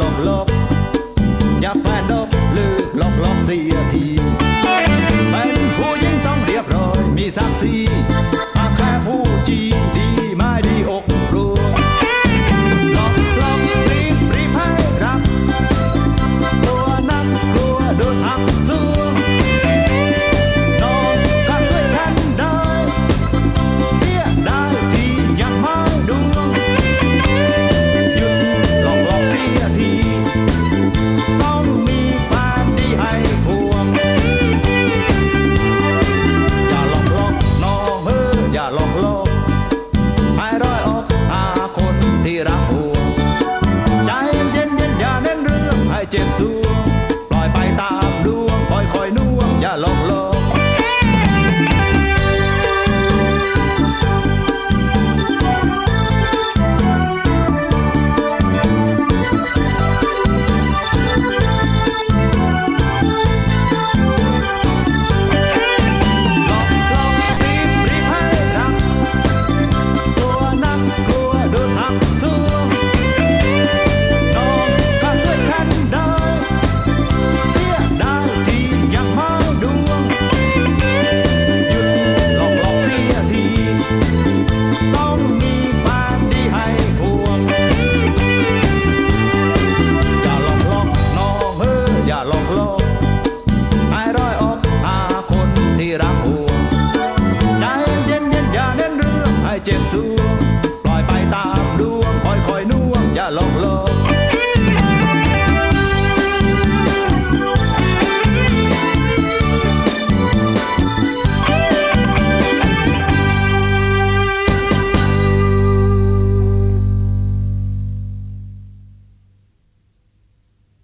ลงหลอก เอ จ็บสวงปล่อยไปตามดวงคอยคอยน่วงอย่าหลงลง